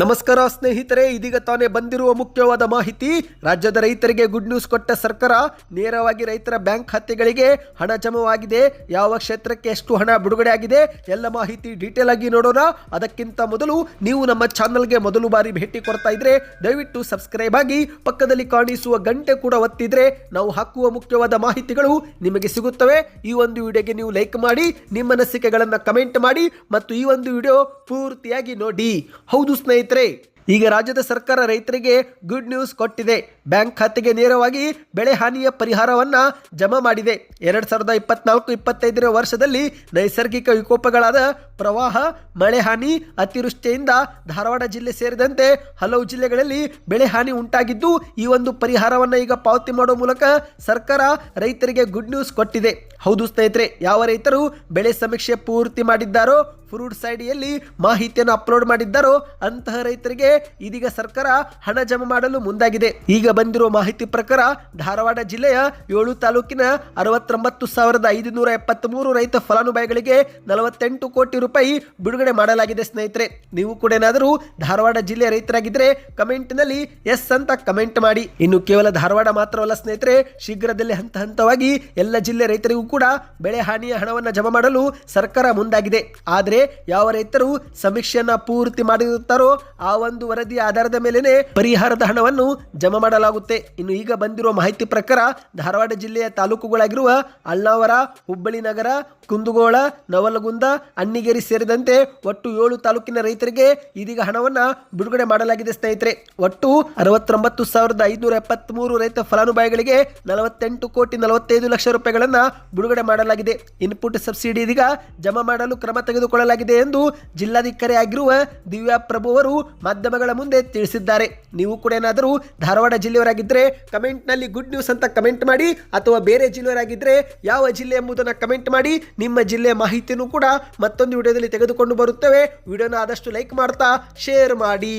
ನಮಸ್ಕಾರ ಸ್ನೇಹಿತರೆ, ಇದೀಗ ತಾನೇ ಬಂದಿರುವ ಮುಖ್ಯವಾದ ಮಾಹಿತಿ. ರಾಜ್ಯದ ರೈತರಿಗೆ ಗುಡ್ ನ್ಯೂಸ್ ಕೊಟ್ಟ ಸರ್ಕಾರ ನೇರವಾಗಿ ರೈತರ ಬ್ಯಾಂಕ್ ಖಾತೆಗಳಿಗೆ ಹಣ ಜಮವಾಗಿದೆ. ಯಾವ ಕ್ಷೇತ್ರಕ್ಕೆ ಎಷ್ಟು ಹಣ ಬಿಡುಗಡೆ ಆಗಿದೆ ಎಲ್ಲ ಮಾಹಿತಿ ಡೀಟೇಲ್ ಆಗಿ ನೋಡೋಣ. ಅದಕ್ಕಿಂತ ಮೊದಲು ನೀವು ನಮ್ಮ ಚಾನಲ್ಗೆ ಮೊದಲು ಬಾರಿ ಭೇಟಿ ಕೊಡ್ತಾ ಇದ್ರೆ ದಯವಿಟ್ಟು ಸಬ್ಸ್ಕ್ರೈಬ್ ಆಗಿ ಪಕ್ಕದಲ್ಲಿ ಕಾಣಿಸುವ ಗಂಟೆ ಕೂಡ ಒತ್ತಿದ್ರೆ ನಾವು ಹಾಕುವ ಮುಖ್ಯವಾದ ಮಾಹಿತಿಗಳು ನಿಮಗೆ ಸಿಗುತ್ತವೆ. ಈ ಒಂದು ವಿಡಿಯೋಗೆ ನೀವು ಲೈಕ್ ಮಾಡಿ, ನಿಮ್ಮ ಅನಿಸಿಕೆಗಳನ್ನು ಕಮೆಂಟ್ ಮಾಡಿ ಮತ್ತು ಈ ಒಂದು ವಿಡಿಯೋ ಪೂರ್ತಿಯಾಗಿ ನೋಡಿ. ಹೌದು ಸ್ನೇಹಿತರೆ ಈಗ ರಾಜ್ಯದ ಸರ್ಕಾರ ರೈತರಿಗೆ ಗುಡ್ ನ್ಯೂಸ್ ಕೊಟ್ಟಿದೆ. ಬ್ಯಾಂಕ್ ಖಾತೆಗೆ ನೇರವಾಗಿ ಬೆಳೆ ಹಾನಿಯ ಪರಿಹಾರವನ್ನ ಜಮಾ ಮಾಡಿದೆ. ಎರಡ್ ಸಾವಿರದ ಇಪ್ಪತ್ನಾಲ್ಕು, ಇಪ್ಪತ್ತೈದರ ವರ್ಷದಲ್ಲಿ ನೈಸರ್ಗಿಕ ವಿಕೋಪಗಳಾದ ಪ್ರವಾಹ, ಮಳೆ ಹಾನಿ, ಅತಿವೃಷ್ಟಿಯಿಂದ ಧಾರವಾಡ ಜಿಲ್ಲೆ ಸೇರಿದಂತೆ ಹಲವು ಜಿಲ್ಲೆಗಳಲ್ಲಿ ಬೆಳೆ ಹಾನಿ ಉಂಟಾಗಿದ್ದು, ಈ ಒಂದು ಪರಿಹಾರವನ್ನ ಈಗ ಪಾವತಿ ಮಾಡುವ ಮೂಲಕ ಸರ್ಕಾರ ರೈತರಿಗೆ ಗುಡ್ ನ್ಯೂಸ್ ಕೊಟ್ಟಿದೆ. ಹೌದು ಸ್ನೇಹಿತರೆ, ಯಾವ ರೈತರು ಬೆಳೆ ಸಮೀಕ್ಷೆ ಪೂರ್ತಿ ಮಾಡಿದ್ದಾರೋ ಫ್ರೂಟ್ ಸೈಡಿಯಲ್ಲಿ ಮಾಹಿತಿಯನ್ನು ಅಪ್ಲೋಡ್ ಮಾಡಿದ್ದಾರೋ. ಅಂತಹ ರೈತರಿಗೆ ಇದೀಗ ಸರ್ಕಾರ ಹಣ ಜಮಾ ಮಾಡಲು ಮುಂದಾಗಿದೆ. ಈಗ ಬಂದಿರುವ ಮಾಹಿತಿ ಪ್ರಕಾರ ಧಾರವಾಡ ಜಿಲ್ಲೆಯ ಏಳು ತಾಲೂಕಿನ ಅರವತ್ತೊಂಬತ್ತು ಸಾವಿರದ ಐದುನೂರ ಎಪ್ಪತ್ತ್ಮೂರು ರೈತ ಫಲಾನುಭವಿಗಳಿಗೆ ನಲವತ್ತೆಂಟು ಕೋಟಿ ರೂಪಾಯಿ ಬಿಡುಗಡೆ ಮಾಡಲಾಗಿದೆ ಸ್ನೇಹಿತರೆ. ನೀವು ಕೂಡ ಏನಾದರೂ ಧಾರವಾಡ ಜಿಲ್ಲೆಯ ರೈತರಾಗಿದ್ದರೆ ಕಮೆಂಟ್ನಲ್ಲಿ ಎಸ್ ಅಂತ ಕಮೆಂಟ್ ಮಾಡಿ. ಇನ್ನು ಕೇವಲ ಧಾರವಾಡ ಮಾತ್ರವಲ್ಲ ಸ್ನೇಹಿತರೆ, ಶೀಘ್ರದಲ್ಲೇ ಹಂತ ಹಂತವಾಗಿ ಎಲ್ಲ ಜಿಲ್ಲೆ ರೈತರಿಗೂ ಕೂಡ ಬೆಳೆ ಹಾನಿಯ ಹಣವನ್ನು ಜಮಾ ಮಾಡಲು ಸರ್ಕಾರ ಮುಂದಾಗಿದೆ. ಆದರೆ ಯಾವ ರೈತರು ಸಮೀಕ್ಷೆಯನ್ನ ಪೂರ್ತಿ ಮಾಡಿರುತ್ತಾರೋ ಆ ಒಂದು ವರದಿಯ ಆಧಾರದ ಮೇಲೆನೆ ಪರಿಹಾರದ ಹಣವನ್ನು ಜಮಾ ಮಾಡಲಾಗುತ್ತೆ. ಇನ್ನು ಈಗ ಬಂದಿರುವ ಮಾಹಿತಿ ಪ್ರಕಾರ ಧಾರವಾಡ ಜಿಲ್ಲೆಯ ತಾಲೂಕುಗಳಾಗಿರುವ ಅಳ್ನಾವರ ಹುಬ್ಬಳ್ಳಿ ನಗರ, ಕುಂದಗೋಳ, ನವಲಗುಂದ, ಅಣ್ಣಿಗೇರಿ ಸೇರಿದಂತೆ ಒಟ್ಟು ಏಳು ತಾಲೂಕಿನ ರೈತರಿಗೆ ಇದೀಗ ಹಣವನ್ನು ಬಿಡುಗಡೆ ಮಾಡಲಾಗಿದೆ ಸ್ನೇಹಿತರೆ. ಒಟ್ಟು ಅರವತ್ತೊಂಬತ್ತು ಸಾವಿರದ ಐದುನೂರ ಎಪ್ಪತ್ಮೂರು ರೈತ ಫಲಾನುಭವಿಗಳಿಗೆ ನಲವತ್ತೆಂಟು ಕೋಟಿ ನಲವತ್ತೈದು ಲಕ್ಷ ರೂಪಾಯಿಗಳನ್ನ ಬಿಡುಗಡೆ ಮಾಡಲಾಗಿದೆ. ಇನ್ಪುಟ್ ಸಬ್ಸಿಡಿ ಇದೀಗ ಜಮಾ ಮಾಡಲು ಕ್ರಮ ತೆಗೆದುಕೊಳ್ಳಲಾಗಿದೆ. ಎಂದು ಜಿಲ್ಲಾಧಿಕಾರಿ ಆಗಿರುವ ದಿವ್ಯಾ ಪ್ರಭು ಅವರು ಮಾಧ್ಯಮಗಳ ಮುಂದೆ ತಿಳಿಸಿದ್ದಾರೆ. ನೀವು ಕೂಡ ಏನಾದರೂ ಧಾರವಾಡ ಜಿಲ್ಲೆಯವರಾಗಿದ್ದರೆ ಕಮೆಂಟ್ನಲ್ಲಿ ಗುಡ್ ನ್ಯೂಸ್ ಅಂತ ಕಮೆಂಟ್ ಮಾಡಿ ಅಥವಾ ಬೇರೆ ಜಿಲ್ಲೆಯವರಾಗಿದ್ದರೆ ಯಾವ ಜಿಲ್ಲೆ ಎಂಬುದನ್ನು ಕಮೆಂಟ್ ಮಾಡಿ ನಿಮ್ಮ ಜಿಲ್ಲೆಯ ಮಾಹಿತಿಯನ್ನು ಕೂಡ ಮತ್ತೊಂದು ವಿಡಿಯೋದಲ್ಲಿ ತೆಗೆದುಕೊಂಡು ಬರುತ್ತೇವೆ. ವಿಡಿಯೋನ ಆದಷ್ಟು ಲೈಕ್ ಮಾಡ್ತಾ ಶೇರ್ ಮಾಡಿ.